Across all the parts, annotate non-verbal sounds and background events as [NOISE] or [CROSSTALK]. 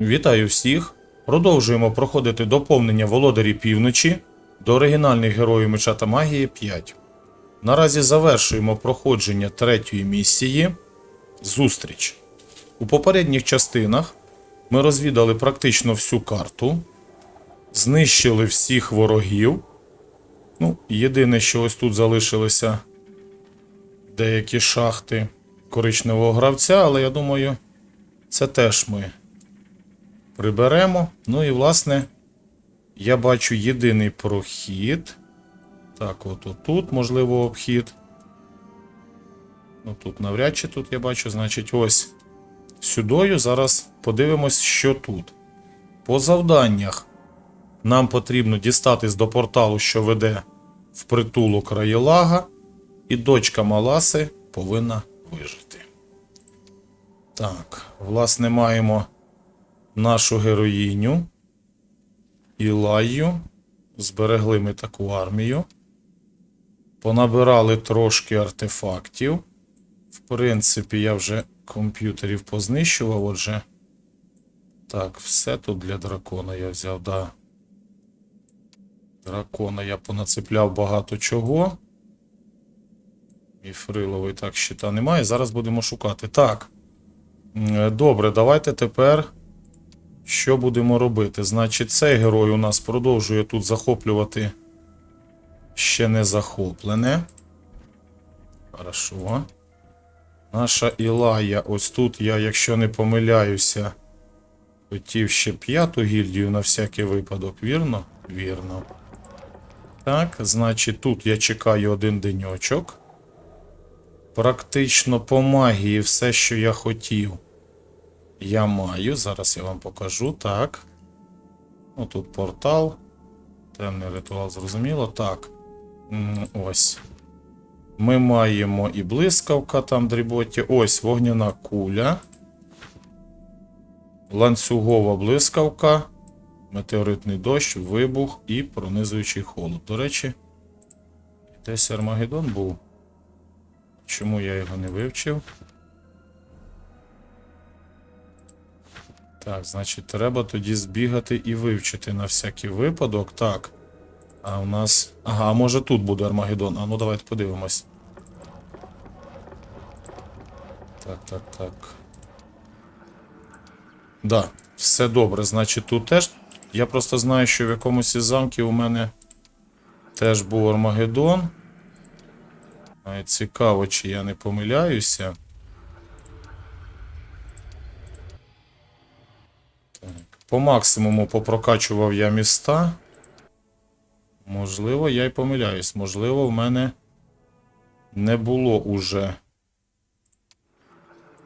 Вітаю всіх! Продовжуємо проходити доповнення Володарі Півночі до оригінальних героїв Меча та Магії 5. Наразі завершуємо проходження третьої місії Зустріч. У попередніх частинах ми розвідали практично всю карту, знищили всіх ворогів. Ну, єдине, що ось тут залишилися деякі шахти коричневого гравця, але я думаю, це теж ми приберемо. Ну і, власне, я бачу єдиний прохід. Так, от тут, можливо, обхід. Ну, тут навряд чи тут я бачу, значить, ось сюдою. Зараз подивимось, що тут. По завданнях нам потрібно дістатись до порталу, що веде в притулок Раєлага, і дочка Маласи повинна вижити. Так, власне, маємо нашу героїню Ілаю. Зберегли ми таку армію. Понабирали трошки артефактів. В принципі, я вже комп'ютерів познищував, отже. Так, все тут для дракона я взяв, да. Дракона я понацепляв багато чого. Міфриловий так щита немає. Зараз будемо шукати. Так. Добре, давайте тепер. Що будемо робити? Значить, цей герой у нас продовжує тут захоплювати ще не захоплене. Хорошо. Наша Ілая, ось тут я, якщо не помиляюся, хотів ще п'яту гільдію на всякий випадок, вірно? Вірно. Так, значить, тут я чекаю один деньочок. Практично по магії все, що я хотів. Я маю. Зараз я вам покажу. Так. Ну, тут портал. Темний ритуал, зрозуміло. Так. Ось. Ми маємо і блискавка там дріботі. Ось вогняна куля. Ланцюгова блискавка. Метеоритний дощ, вибух і пронизуючий холод. До речі, десь Армагеддон був. Чому я його не вивчив? Так, значить, треба тоді збігати і вивчити на всякий випадок. Так. А у нас. Ага, може тут буде Армагеддон. А ну давайте подивимось. Так, так, так. Да, все добре. Значить, тут теж. Я просто знаю, що в якомусь із замків у мене теж був Армагеддон. Цікаво, чи я не помиляюся. Так. По максимуму попрокачував я міста. Можливо, я й помиляюсь. Можливо, в мене не було уже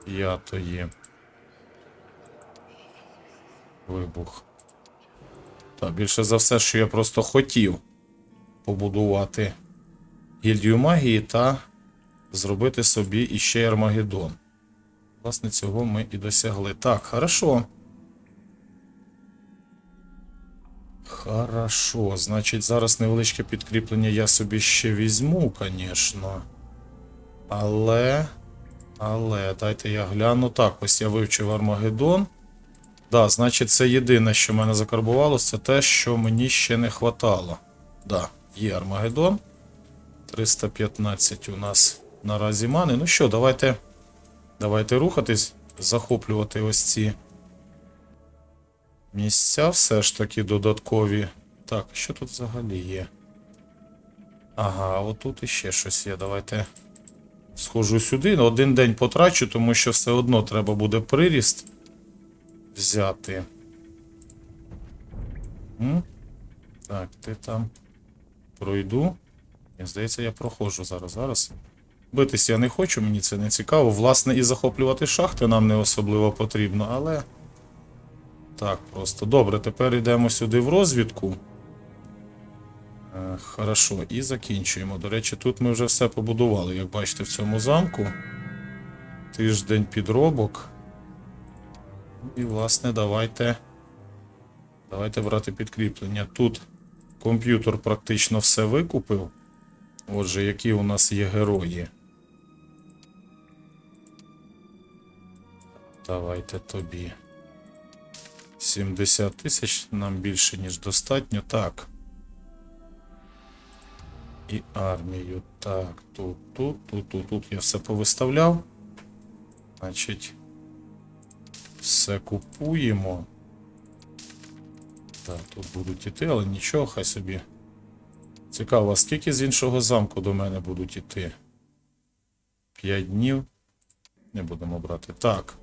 п'ятої. Вибух. Так, більше за все, що я просто хотів побудувати гільдію магії та зробити собі іще Армагеддон. Власне, цього ми і досягли. Так, хорошо. Хорошо. Значить, зараз невеличке підкріплення я собі ще візьму, звісно. Але. Але, дайте я гляну. Так, ось я вивчив Армагеддон. Да, значить, це єдине, що мене закарбувалося, це те, що мені ще не хватало. Да, є Армагеддон. 315 у нас наразі мани. Ну що, давайте. Давайте рухатись, захоплювати ось ці місця все ж таки додаткові. Так, що тут взагалі є? Ага, отут іще щось є. Давайте схожу сюди. Один день потрачу, тому що все одно треба буде приріст взяти. М? Так, ти там пройду. Я, здається, я проходжу зараз. Зараз. Битись я не хочу, мені це не цікаво. Власне, і захоплювати шахти нам не особливо потрібно, але. Так, просто. Добре, тепер йдемо сюди в розвідку. Е, хорошо, і закінчуємо. До речі, тут ми вже все побудували, як бачите, в цьому замку. Тиждень підробок. І, власне, давайте. Давайте брати підкріплення. Тут комп'ютер практично все викупив. Отже, які у нас є герої. Давайте тобі. 70 тисяч нам більше, ніж достатньо. Так. І армію. Так, тут, тут, тут, тут, тут я все повиставляв. Значить, все купуємо. Так, тут будуть іти, але нічого, хай собі. Цікаво, скільки з іншого замку до мене будуть іти? 5 днів. Не будемо брати. Так.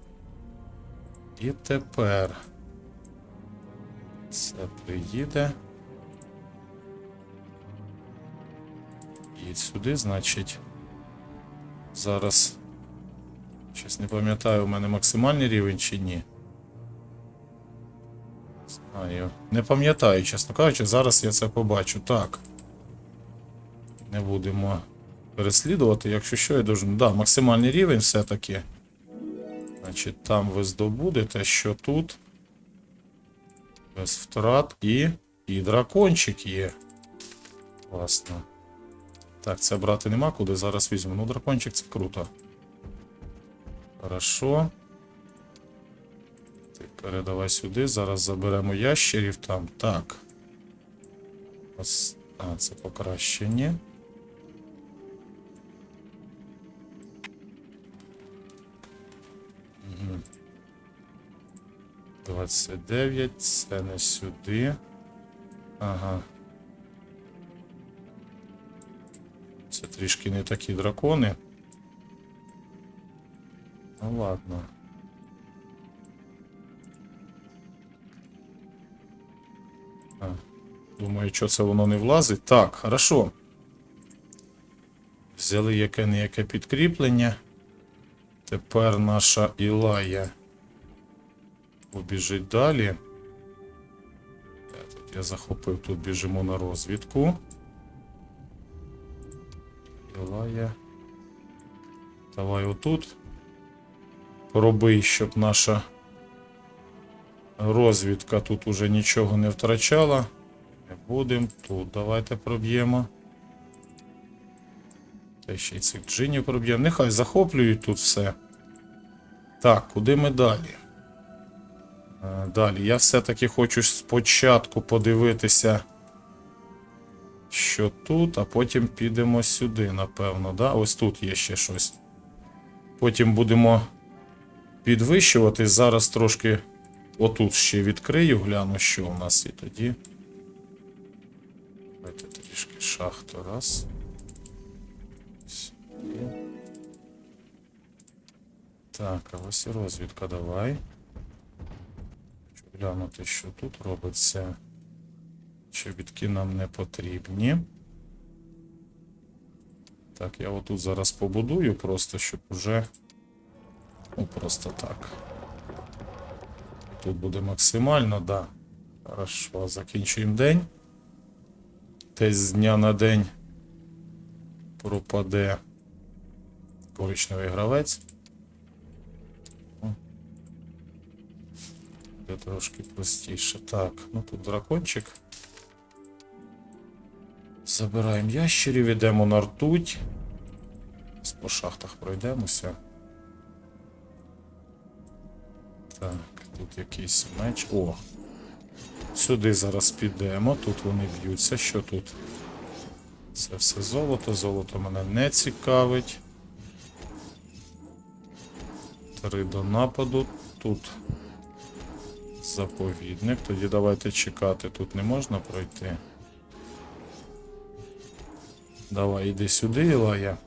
І тепер. Це приїде. І сюди, значить. Зараз. Щось не пам'ятаю, у мене максимальний рівень чи ні. Знаю. Не пам'ятаю, чесно кажучи, зараз я це побачу. Так. Не будемо переслідувати. Якщо що, я дуже. Да, максимальний рівень все-таки. Значить, там ви здобудете, що тут. Без втрат і. І дракончик є. Класно. Так, це брати нема куди. Зараз візьму. Ну, дракончик це круто. Хорошо. Ти передавай сюди. Зараз заберемо ящерів там. Так. Ось. А, це покращення. 29, це не сюди. Ага. Це трішки не такі дракони. Ну ладно. А, думаю, що це воно не влазить. Так, хорошо. Взяли яке не яке підкріплення. Тепер наша Ілая побіжить далі. Я захопив, тут біжимо на розвідку. Ілая. Давай отут. Пороби, щоб наша розвідка тут уже нічого не втрачала. Не будемо. Тут давайте проб'ємо. Та ще й цих джинів проб'ємо. Нехай захоплюють тут все. Так, куди ми далі? Е, Далі. Я все-таки хочу спочатку подивитися, що тут, а потім підемо сюди, напевно. Да? Ось тут є ще щось. Потім будемо підвищувати. Зараз трошки отут ще відкрию, гляну, що у нас і тоді. Давайте трішки шахту. Раз. Сюди. Так, а ось і розвідка давай. Глянути, що тут робиться. Чобітки нам не потрібні. Так, я отут зараз побудую, просто щоб уже. Ну, просто так. Тут буде максимально, да. Хорошо, закінчуємо день. Десь з дня на день пропаде коричневий гравець. Буде трошки простіше. Так, ну тут дракончик. Забираємо ящерів, йдемо на ртуть. По шахтах пройдемося. Так, тут якийсь меч. О! Сюди зараз підемо. Тут вони б'ються. Що тут? Це все золото. Золото мене не цікавить. Три до нападу. Тут заповідник. Тоді давайте чекати. Тут не можна пройти. Давай, іди сюди, Ілая.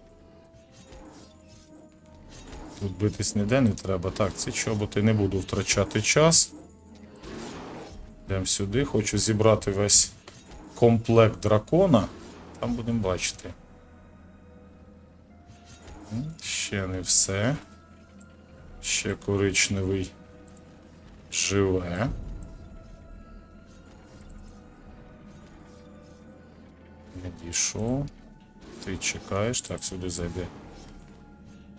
Тут битись ніде не треба. Так, ці чоботи не буду втрачати час. Йдемо сюди. Хочу зібрати весь комплект дракона. Там будемо бачити. Ще не все. Ще коричневий живе. Не дійшов. Ти чекаєш. Так, сюди зайди.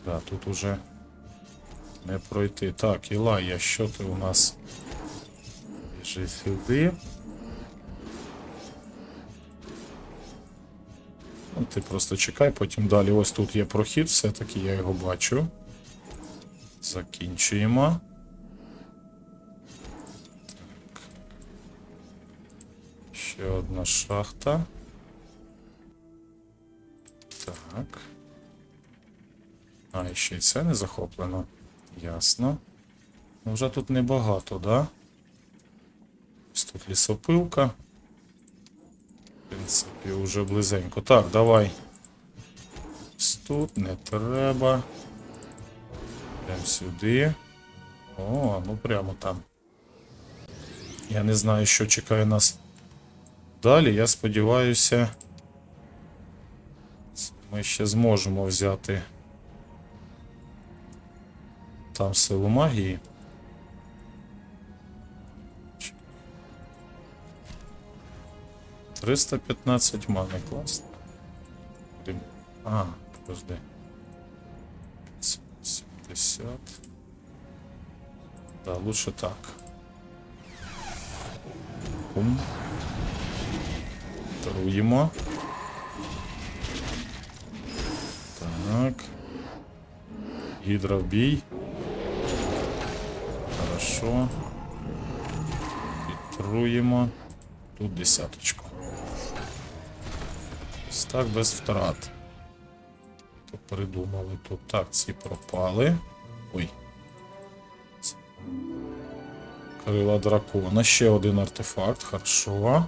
Да, тут уже не пройти. Так, Ілая, що ти у нас? Біжи сюди. Ну, ти просто чекай, потім далі. Ось тут є прохід, все-таки я його бачу. Закінчуємо. Одна шахта. Так. А, і ще й це не захоплено. Ясно. Ну, вже тут небагато, да? Ось тут лісопилка. В принципі, вже близенько. Так, давай. Ось тут не треба. Прям сюди. О, ну прямо там. Я не знаю, що чекає нас далі. Я сподіваюся, ми ще зможемо взяти там силу магії. 315 мани, класно. А, подожди. 70. Да, лучше так. Пум. Труємо. Так. Гідра в. Хорошо. Підтруємо. Тут десяточку. Ось так без втрат. То придумали тут. Так, ці пропали. Ой. Крила дракона. Ще один артефакт, хорошо.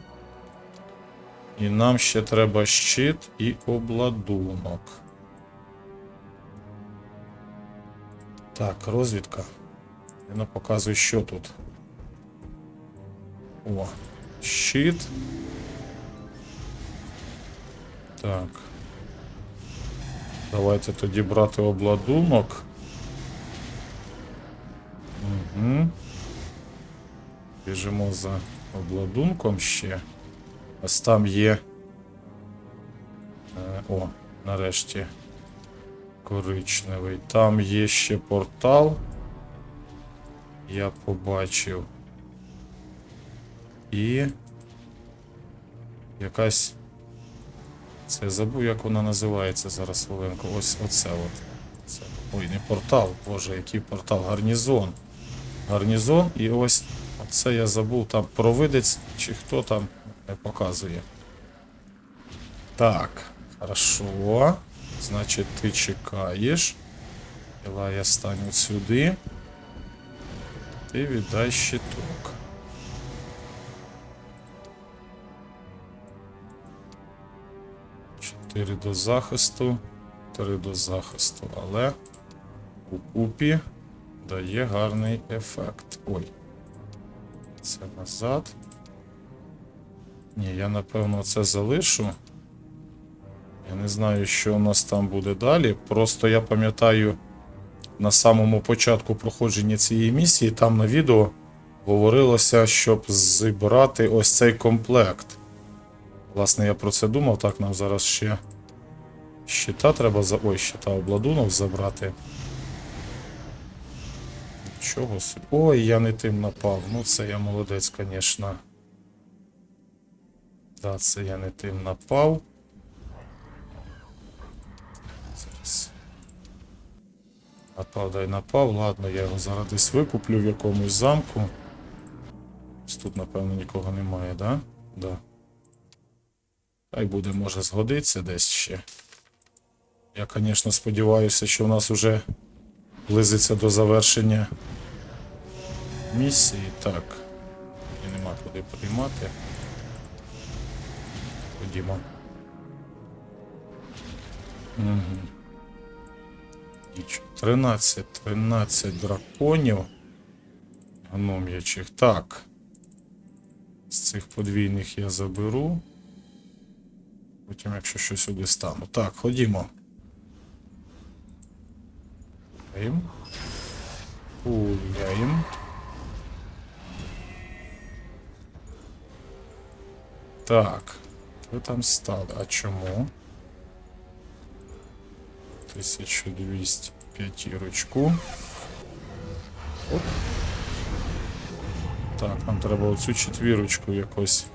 І нам ще треба щит і обладунок. Так, розвідка. Вона показує, що тут. О, щит. Так. Давайте тоді брати обладунок. Угу. Біжимо за обладунком ще. Ось там є. Е, о, нарешті. Коричневий. Там є ще портал. Я побачив. І. Якась. Це забув, як вона називається зараз хвилинку. Ось оце от. Це. Ой, не портал, боже, який портал, гарнізон. Гарнізон, і ось оце я забув, там провидець чи хто там не показує. Так, хорошо. Значить, ти чекаєш. Давай я стану сюди. Ти віддай щиток. Чотири до захисту, три до захисту, але у купі дає гарний ефект. Ой. Це назад. Ні, я напевно це залишу. Я не знаю, що у нас там буде далі. Просто я пам'ятаю на самому початку проходження цієї місії, там на відео говорилося, щоб зібрати ось цей комплект. Власне, я про це думав. Так, нам зараз ще щита треба за. Ой, щита обладунок забрати. Чого собі? Ой, я не тим напав. Ну, це я молодець, звісно. Да, це я не тим напав. Зараз. Напав, дай напав. Ладно, я його зараз десь викуплю в якомусь замку. Тут, напевно, нікого немає, да? Да. Хай буде, може, згодиться десь ще. Я, звісно, сподіваюся, що в нас вже близиться до завершення місії. Так. І нема куди приймати. Ходімо. Угу. 13, 13 драконів. Гном'ячих. Так. З цих подвійних я заберу. Потім, якщо щось сюди стану. Так, ходімо. Пуляємо. Пуляємо. Так. Ви там стали. А чому? 1200 п'ятірочку. Оп. Так, нам треба оцю четвірочку якось.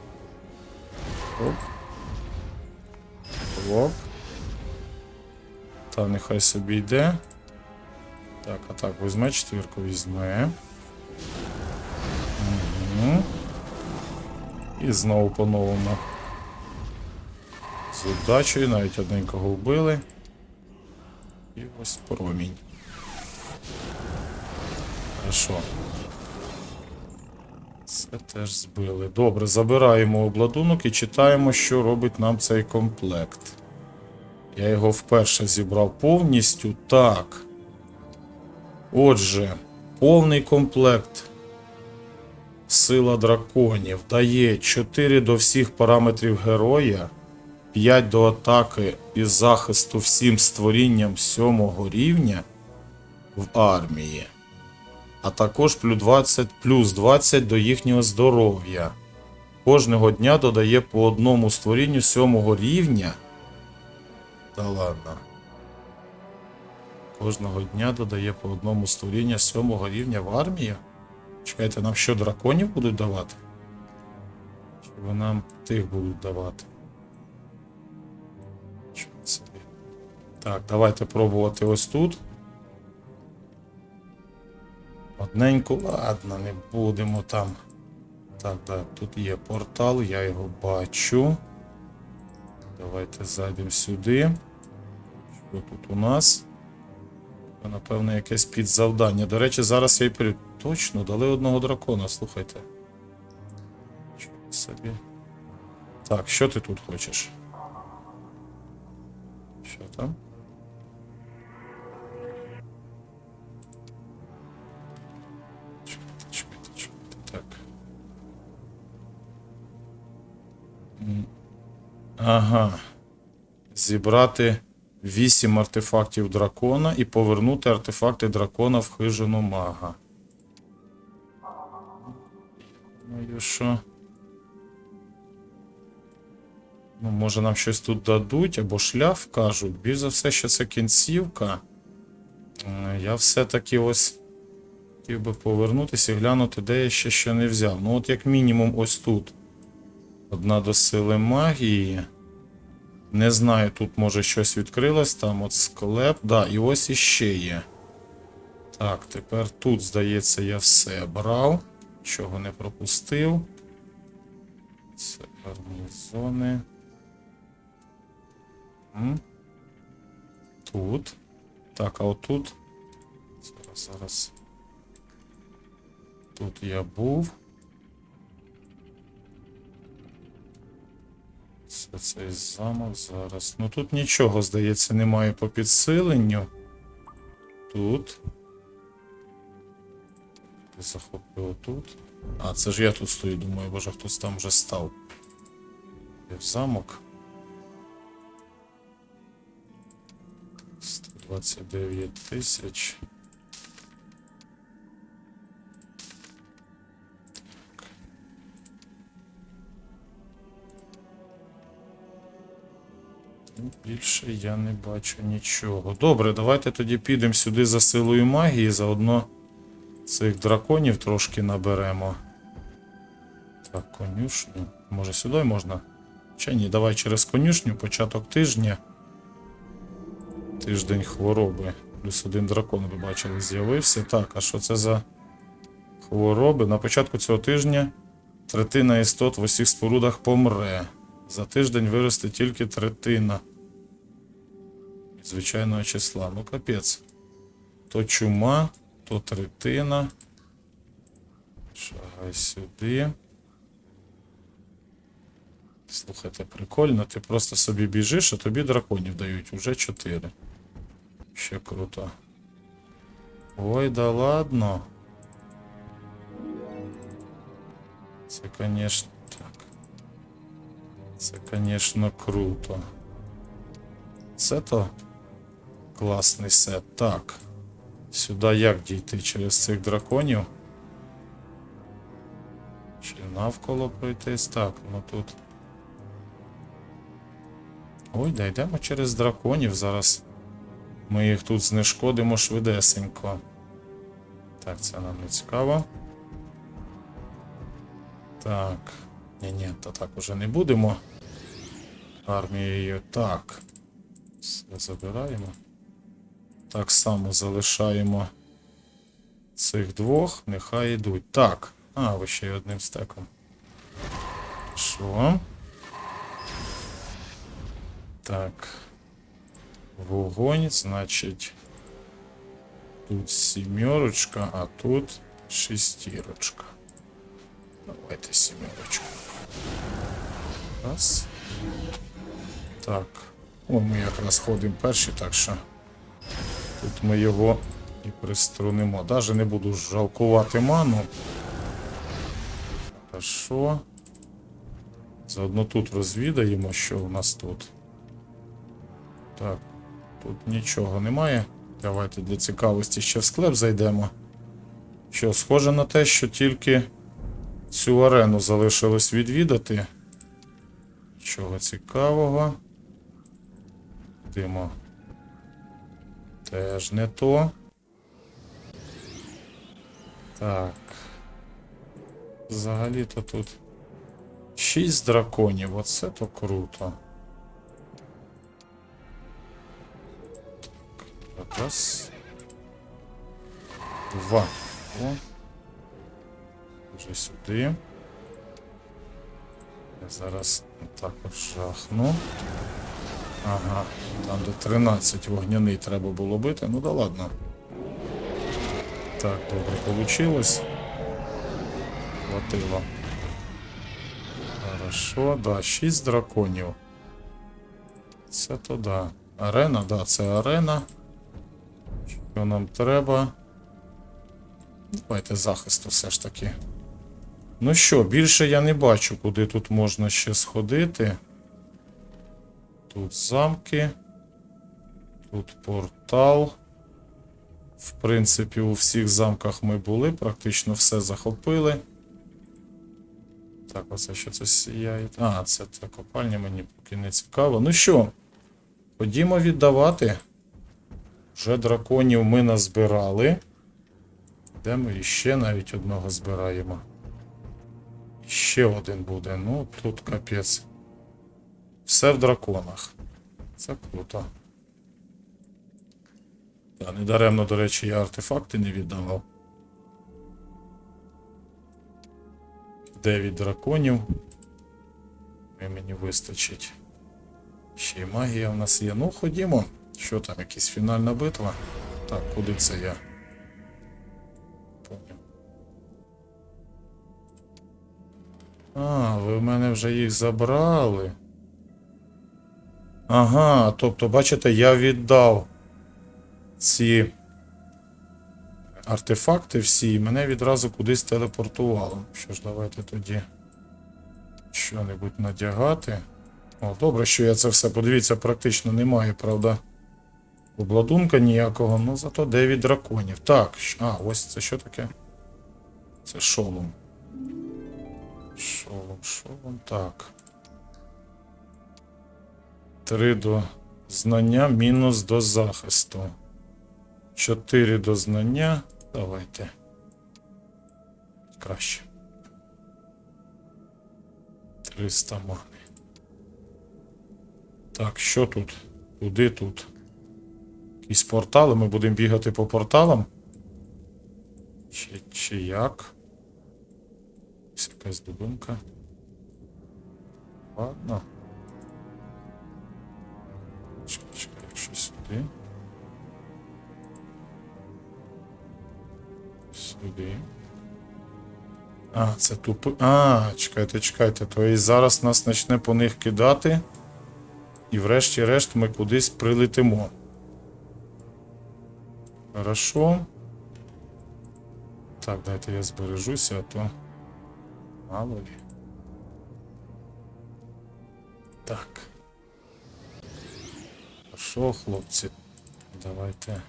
Оп. Оп. Та нехай собі йде. Так, а так, візьме четвірку, візьме. Угу. І знову по-новому. З удачею, навіть одненького вбили. І ось промінь. Хорошо. Це теж збили. Добре, забираємо обладунок і читаємо, що робить нам цей комплект. Я його вперше зібрав повністю. Так. Отже, повний комплект. Сила драконів дає 4 до всіх параметрів героя, 5 до атаки і захисту всім створінням 7 рівня в армії, а також плюс 20, плюс 20 до їхнього здоров'я. Кожного дня додає по одному створінню 7 рівня. Та ладно. Кожного дня додає по одному створіння 7 рівня в армію. Чекайте, нам що драконів будуть давати? Чи нам тих будуть давати? Так, давайте пробувати ось тут. Одненьку, ладно, не будемо там. Так, так, тут є портал, я його бачу. Давайте зайдемо сюди. Що тут у нас? Напевно, якесь підзавдання. До речі, зараз я й перед. Точно, дали одного дракона, слухайте. Собі. Так, що ти тут хочеш? Що там? Ага. Зібрати 8 артефактів дракона і повернути артефакти дракона в хижину мага. І що? Ну, може нам щось тут дадуть, або шляф кажуть. Більш за все, що це кінцівка. Е, Я все-таки ось хотів би повернутися і глянути, де я ще що не взяв. Ну, от як мінімум, ось тут. Одна до сили магії. Не знаю, тут може щось відкрилось, там от склеп. Да, і ось іще є. Так, тепер тут, здається, я все брав. Чого не пропустив. Це гарнізони. Тут. Так, а отут. Зараз, зараз. Тут я був. Це цей замок зараз. Ну тут нічого, здається, немає по підсиленню. Тут. Ти тут. А, це ж я тут стою, думаю, боже, хтось там вже став. Я в замок. 129 тисяч. Більше я не бачу нічого. Добре, давайте тоді підемо сюди за силою магії, заодно цих драконів трошки наберемо. Так, конюшню. Може сюди можна? Чи ні, давай через конюшню, початок тижня. Тиждень хвороби. Плюс один дракон, ви бачили, з'явився. Так, а що це за хвороби? На початку цього тижня третина істот в усіх спорудах помре. За тиждень виросте тільки третина. від Звичайного числа. Ну, капець. То чума, то третина. Шагай сюди. Слухайте, прикольно, ти просто собі біжиш, а тобі драконів дають уже 4. Ще круто. Ой, да ладно. Це, конечно, так. Це, конечно, круто. Це то Класний сет. Так. Сюди як дійти через цих драконів? Чи навколо пройтись? Так, ну тут. Ой, да йдемо через драконів зараз. Ми їх тут знешкодимо швидесенько. Так, це нам не цікаво. Так. Ні-ні, то так уже не будемо. Армією. Так. Все забираємо. Так само залишаємо цих двох. Нехай йдуть. Так. А, ви ще й одним стеком. Що? Так. Вогонь, значить. Тут сімерочка, а тут шестірочка. Давайте сімерочку. Раз. Так. О, ми якраз ходимо перші, так що тут ми його і приструнимо. Даже не буду жалкувати ману. Хорошо. Заодно тут розвідаємо, що у нас тут. Так, тут нічого немає. Давайте для цікавості ще в склеп зайдемо. Що, схоже на те, що тільки цю арену залишилось відвідати. Нічого цікавого. Йдемо. Теж не то. Так. Взагалі-то тут. Шість драконів, оце то круто. Так, раз. Два. О. Вже сюди. Я зараз так от жахну. Ага, там де 13 вогняний треба було бити, ну да ладно. Так, добре получилось. Хватило. Хорошо, да, 6 драконів. Це то да. Арена, да, це арена. Що нам треба? Давайте захисту все ж таки. Ну що, більше я не бачу, куди тут можна ще сходити. Тут замки. Тут портал. В принципі, у всіх замках ми були, практично все захопили. Так, оце що це сіяє. А, це та копальня мені поки не цікаво. Ну що, ходімо віддавати. Вже драконів ми назбирали. Де ми іще навіть одного збираємо. Ще один буде. Ну, тут капець. Все в драконах. Це круто. Та, недаремно, до речі, я артефакти не віддавав. 9 драконів. І мені вистачить. Ще й магія в нас є. Ну, ходімо. Що там, якась фінальна битва? Так, куди це я? Поняв. А, ви в мене вже їх забрали. Ага, тобто, бачите, я віддав ці артефакти всі, і мене відразу кудись телепортувало. Що ж, давайте тоді що-небудь надягати. О, добре, що я це все. Подивіться, практично немає, правда. Обладунка ніякого, ну зато 9 драконів. Так, а, ось це що таке? Це шолом. Шолом, шолом, так. 3 до знання, мінус до захисту. 4 до знання. Давайте. Краще. 300 мани. Так, що тут? Куди тут? Якісь портали, ми будемо бігати по порталам? Чи, чи як? Ось якась дубинка. Ладно. Сюди. А, це тупи. А, чекайте, чекайте. То і зараз нас почне по них кидати. І врешті-решт ми кудись прилетимо. Хорошо. Так, дайте я збережуся, а то. Мало ли. Так. Хорошо, хлопці. Давайте.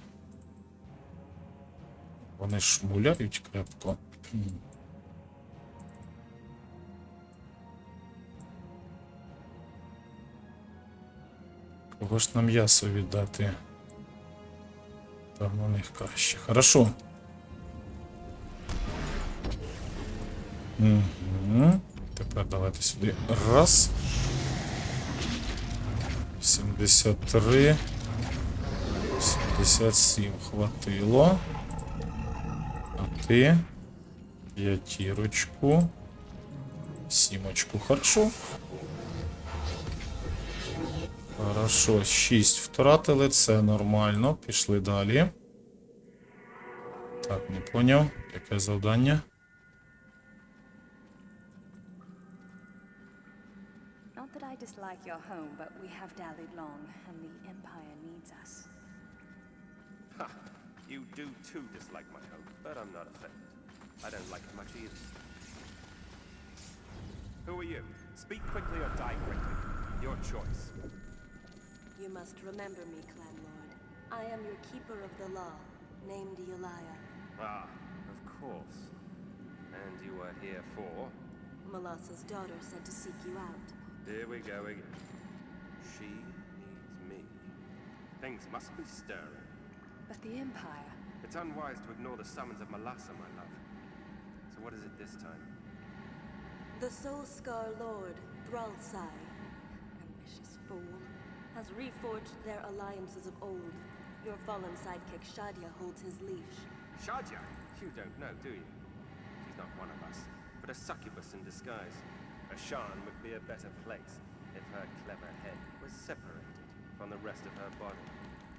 Вони шмуляють крепко. М. Кого ж нам м'ясо віддати? Там у них краще. Хорошо. Угу. Тепер давайте сюди. Раз. 73. 77 хватило. А ти. П'ятірочку. Сімочку, хорошо. Хорошо, 6 втратили, це нормально. Пішли далі. Так, не поняв. Яке завдання? Not that I dislike your home, but we have dallied long, and the Empire needs us. Ha! You do too dislike my home, but I'm not offended. I don't like it much either. Who are you? Speak quickly or die quickly. Your choice. You must remember me, Clan Lord. I am your keeper of the law, named Elia. Ah, of course. And you are here for? Malassa's daughter said to seek you out. Here we go again. She needs me. Things must be stirring. But the Empire. It's unwise to ignore the summons of Malassa, my love. So what is it this time? The Soul Scar Lord, Thralsai, Ambitious fool. has reforged their alliances of old. Your fallen sidekick Shadia holds his leash. Shadya? You don't know, do you? She's not one of us, but a succubus in disguise. Ashan would be a better place if her clever head was separated from the rest of her body.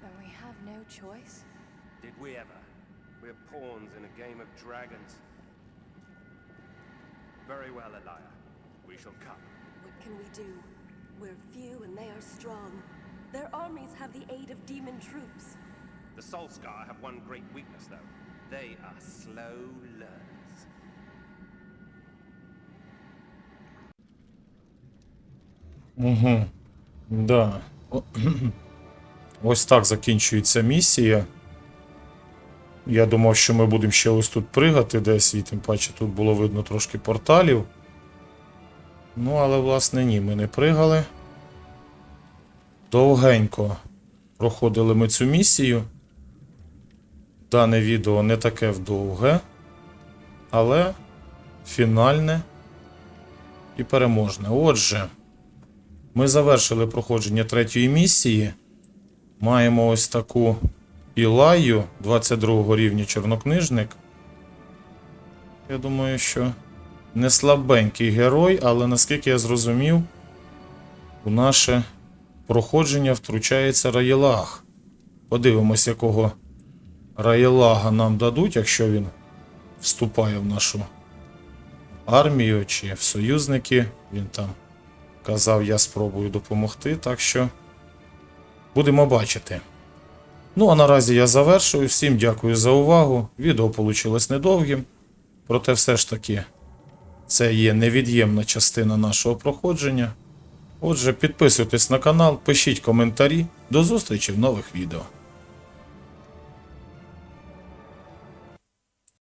Then we have no choice? Did we ever? We're pawns in a game of dragons. Very well, Elia. We shall come. What can we do? We're few and they are strong. Their armies have the aid of demon troops. The Solskar have one great weakness, though. They are slow learners. Да. О- [CLEARS THROAT] Ось так закінчується місія. Я думав, що ми будемо ще ось тут пригати десь, і тим паче тут було видно трошки порталів. Ну, але, власне, ні, ми не пригали. Довгенько проходили ми цю місію. Дане відео не таке вдовге, але фінальне і переможне. Отже. Ми завершили проходження третьої місії. Маємо ось таку Ілаю 22 рівня чорнокнижник. Я думаю, що не слабенький герой, але наскільки я зрозумів, у наше проходження втручається Раєлаг. Подивимось, якого Раєлага нам дадуть, якщо він вступає в нашу армію чи в союзники. Він там Казав, я спробую допомогти, так що будемо бачити. Ну, а наразі я завершую. Всім дякую за увагу. Відео вийшло недовгим, проте все ж таки це є невід'ємна частина нашого проходження. Отже, підписуйтесь на канал, пишіть коментарі. До зустрічі в нових відео.